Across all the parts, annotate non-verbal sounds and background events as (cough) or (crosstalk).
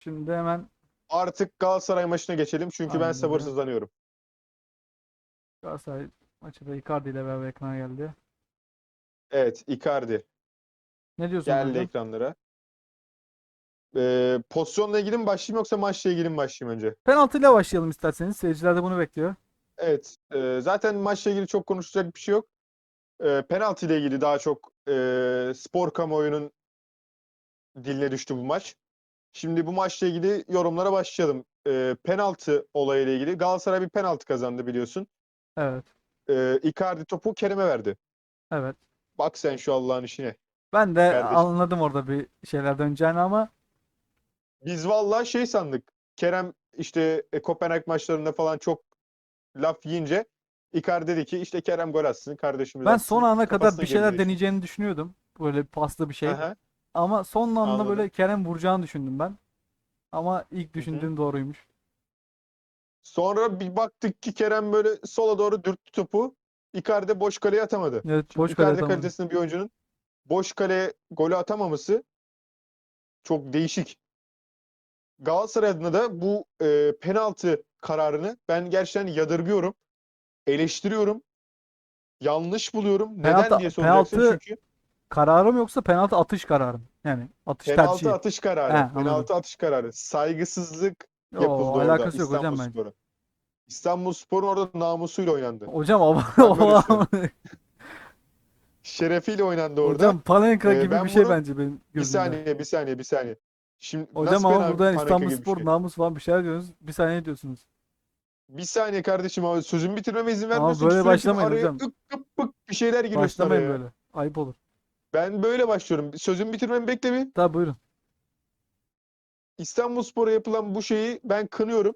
Şimdi hemen Artık Galatasaray maçına geçelim çünkü Aynen ben öyle. sabırsızlanıyorum. Galatasaray maçı da Icardi ile beraber ekrana geldi. Evet, Icardi Ne diyorsun geldi hocam? ekranlara. Ee, pozisyonla ilgili mi başlayayım yoksa maçla ilgili mi başlayayım önce? Penaltıyla başlayalım isterseniz. Seyirciler de bunu bekliyor. Evet, e, zaten maçla ilgili çok konuşacak bir şey yok. E, penaltı ile ilgili daha çok e, spor kamuoyunun diline düştü bu maç. Şimdi bu maçla ilgili yorumlara başlayalım. E, penaltı olayıyla ilgili Galatasaray bir penaltı kazandı biliyorsun. Evet. E, Icardi topu Kerem'e verdi. Evet. Bak sen şu Allah'ın işine. Ben de Kardeşim. anladım orada bir şeyler döneceğini ama Biz vallahi şey sandık. Kerem işte e, Kopenhag maçlarında falan çok laf yiyince Icardi dedi ki işte Kerem gol atsın kardeşimiz ben atsın, son ana kadar kafasına bir şeyler deneyeceğini düşünüyordum. Böyle paslı bir şey. Aha. Ama son anda Anladım. böyle Kerem vuracağını düşündüm ben. Ama ilk düşündüğüm doğruymuş. Sonra bir baktık ki Kerem böyle sola doğru dürttü topu. Icardi boş kaleye atamadı. Evet, Şimdi boş kaleye Icardi atamadı. kalitesinde bir oyuncunun boş kaleye golü atamaması çok değişik. Galatasaray adına da bu e, penaltı kararını ben gerçekten yadırgıyorum. Eleştiriyorum. Yanlış buluyorum. Neden Penaltı- diye soracaksın penaltı çünkü Kararım yoksa penaltı atış kararım. Yani atış penaltı tercihi. atış kararı. He, anladım. penaltı atış kararı. Saygısızlık yapıldı orada alakası yok hocam bence. İstanbulspor'a. İstanbulspor'un orada namusuyla oynandı. Hocam ama (laughs) Şerefiyle oynandı orada. hocam Panenka Ee, gibi ben bir şey bunu- bence benim Bir gözümde. saniye, bir saniye, bir saniye. Şimdi Hocam nasıl ama burada Panenka gibi bir İstanbulspor şey? namus falan bir şeyler diyorsunuz. Bir saniye diyorsunuz. Bir saniye kardeşim ama sözümü bitirmeme izin Ama vermiyorsun. böyle Sürekli başlamayın araya hocam. ık ık pık bir şeyler giriyorsun Başlamayın araya. böyle. Ayıp olur. Ben böyle başlıyorum. Sözümü bitirmemi bekle bir. Tabii buyurun. İstanbulspor'a yapılan bu şeyi ben kınıyorum.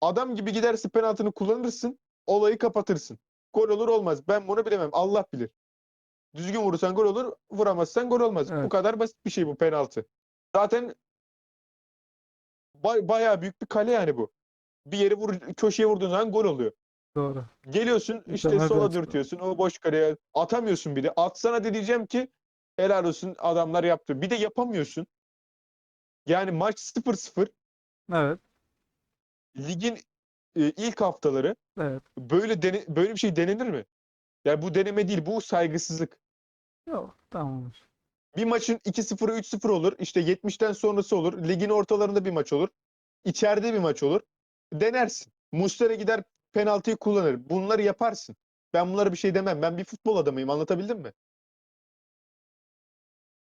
Adam gibi gidersin penaltını kullanırsın. Olayı kapatırsın. Gol olur olmaz. Ben bunu bilemem. Allah bilir. Düzgün vurursan gol olur. Vuramazsan gol olmaz. Bu Evet. kadar basit bir şey bu penaltı. Zaten ba- bayağı büyük bir kale yani bu. Bir yeri vur, köşeye vurduğun zaman gol oluyor. Doğru. Geliyorsun işte bir sola açıklama. dürtüyorsun. O boş kaleye atamıyorsun bile. Atsana de diyeceğim ki helal olsun adamlar yaptı. Bir de yapamıyorsun. Yani maç 0-0. Evet. Ligin e, ilk haftaları Evet. böyle dene- böyle bir şey denenir mi? Yani bu deneme değil, bu saygısızlık. Yok. Tamamdır. Bir maçın 2-0'ı 3-0 olur. İşte 70'ten sonrası olur. Ligin ortalarında bir maç olur. İçeride bir maç olur. Denersin. Muslera gider penaltıyı kullanır. Bunları yaparsın. Ben bunlara bir şey demem. Ben bir futbol adamıyım. Anlatabildim mi?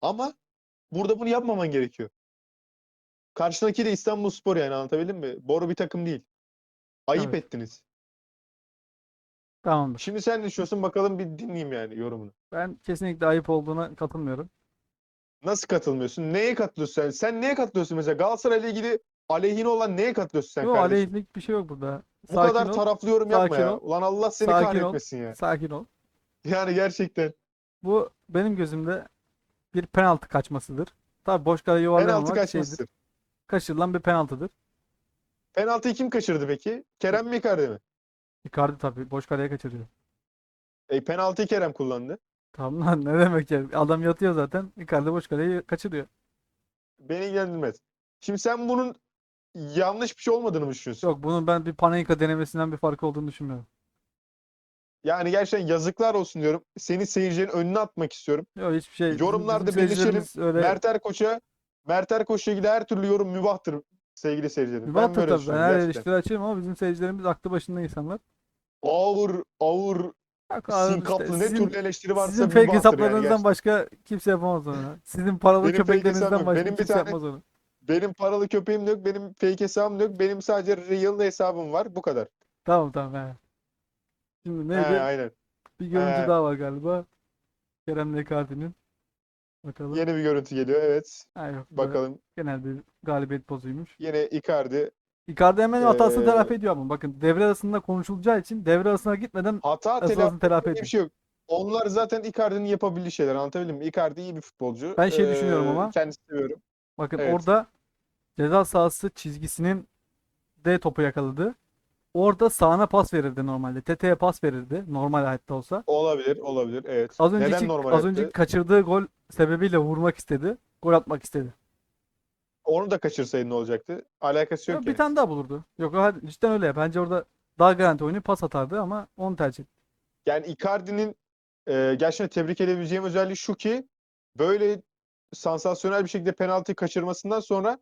Ama burada bunu yapmaman gerekiyor. Karşındaki de İstanbulspor yani anlatabildim mi? Boru bir takım değil. Ayıp Evet. ettiniz. Tamamdır. Şimdi sen ne düşünüyorsun bakalım bir dinleyeyim yani yorumunu. Ben kesinlikle ayıp olduğuna katılmıyorum. Nasıl katılmıyorsun? Neye katılıyorsun sen? Sen neye katılıyorsun mesela? Galatasaray'la ilgili aleyhine olan neye katılıyorsun sen Yok kardeşim? aleyhlik bir şey yok burada. Bu Sakin kadar ol. taraflı yorum yapma sakin ya. ol, Ulan Allah seni sakin ol. kahretmesin ya. Sakin ol. Yani gerçekten. Bu benim gözümde bir penaltı kaçmasıdır. Tabii boş kale yuvarlamamak Penaltı şeydir. kaçmıştır. Kaçırılan bir penaltıdır. Penaltıyı kim kaçırdı peki? Kerem mi Icardi mi? Icardi tabii boş kaleye kaçırıyor. E, penaltıyı Kerem kullandı. Tamam lan ne demek ya? Adam yatıyor zaten. Icardi boş kaleyi kaçırıyor. Beni ilgilendirmez. Şimdi sen bunun yanlış bir şey olmadığını mı düşünüyorsun? Yok bunun ben bir Panenka denemesinden bir farkı olduğunu düşünmüyorum. Yani gerçekten yazıklar olsun diyorum. Seni seyircilerin önüne atmak istiyorum. Yok hiçbir şey. Yorumlarda bizim seyircilerimiz öyle Mert Erkoç'a Mert Erkoç'la ilgili her türlü yorum mübahtır sevgili seyircilerim. Ben Mübahtır böyle tabii. Ben düşünüyorum her gerçekten. eleştiri açarım ama bizim seyircilerimiz aklı başında insanlar. Ağır, ağır, Yok abi işte sinkaplı ne sizin, türlü eleştiri varsa sizin fake mübahtır yani hesaplarınızdan gerçekten. başka kimse yapamaz onu. Sizin paralı Benim fake köpeklerinizden hesabım başka Benim bir kimse tane- yapmaz onu. Benim paralı köpeğim de yok, benim fake hesabım da yok. Benim sadece real hesabım var. Bu kadar. Tamam tamam he. Şimdi He, neydi? aynen. Bir görüntü He. daha var galiba. Kerem Icardi'nin. Bakalım. Yeni bir görüntü geliyor. Evet. Ha, yok, Bakalım. genel bir galibiyet pozuymuş. Yine Icardi. Icardi hemen hatasını Ee, telafi ediyor ama bakın devre arasında konuşulacağı için devre arasına gitmeden Hata hatasını telafi telafi diye bir ediyor. şey yok. Onlar zaten Icardi'nin yapabildiği şeyler. Anlatabildim mi? Icardi iyi bir futbolcu. Ben şey düşünüyorum Ee, ama. Kendisi seviyorum. Bakın Evet. orada ceza sahası çizgisinin D topu yakaladı. Orada sağına pas verirdi normalde. TT'ye pas verirdi. Normal hayatta olsa. Olabilir, olabilir. Evet. Az Neden önceki normal az yaptı? önceki kaçırdığı gol sebebiyle vurmak istedi. Gol atmak istedi. onu da kaçırsaydın ne olacaktı? Alakası yok Yok, yani. bir tane daha bulurdu. Yok cidden öyle. Bence orada daha garanti oyunu pas atardı ama onu tercih etti. Yani Icardi'nin e, gerçekten tebrik edebileceğim özelliği şu ki böyle sansasyonel bir şekilde penaltı kaçırmasından sonra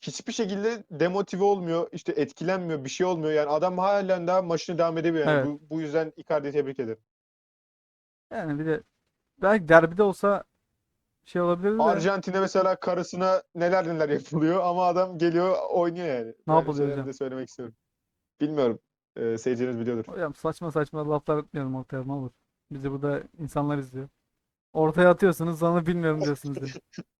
hiçbir şekilde demotive olmuyor, işte etkilenmiyor, bir şey olmuyor. Yani adam halen daha maçını devam edebiliyor. Yani Evet. bu, bu yüzden Icardi'yi tebrik ederim. Yani bir de belki derbide olsa şey olabilirdi de Arjantin'de mesela karısına neler neler yapılıyor ama adam geliyor oynuyor yani. Böyle yapılıyor şeyler hocam? de söylemek istiyorum. Bilmiyorum. E, seyirciniz biliyordur. hocam saçma saçma laflar atmayalım ortaya ne olur. Bizi burada insanlar izliyor. Ortaya atıyorsunuz sonra bilmiyorum diyorsunuz. diye. (laughs)